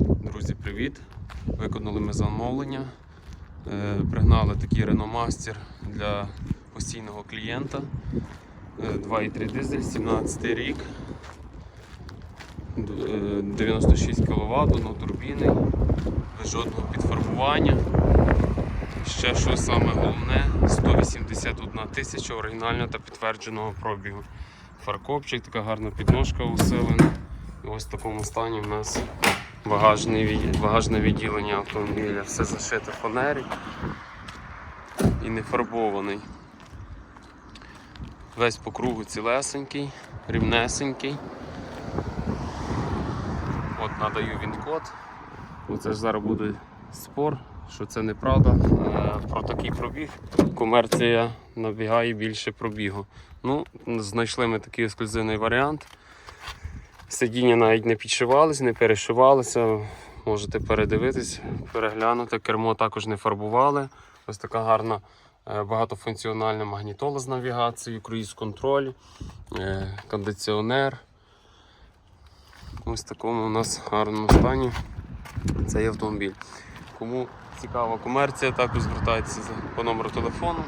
Друзі, привіт! Виконали ми замовлення. Е, Пригнали такий Renault для постійного клієнта. Е, 2,3 дизель, 17 рік. Е, 96 кВт, однотурбійний, без жодного підфарбування. Ще що саме головне, 181 тисяча оригінального та підтвердженого пробігу. Фаркопчик, така гарна підножка усилена. І ось в такому стані в нас багажне відділення автомобіля. Все зашите фанері і не фарбований. Весь по кругу цілесенький, рівнесенький. От надаю він код. Оце ж зараз буде спор, що це неправда. Е, Про такий пробіг. Комерція набігає більше пробігу. Ну, знайшли ми такий ексклюзивний варіант. Сидіння навіть не підшивалися, не перешивалися. Можете передивитись, переглянути. Кермо також не фарбували. Ось така гарна е, багатофункціональна магнітола з навігацією, круїз-контроль, е, кондиціонер. Ось такому у нас гарному стані цей автомобіль. Кому цікава комерція, також звертайтеся по номеру телефону.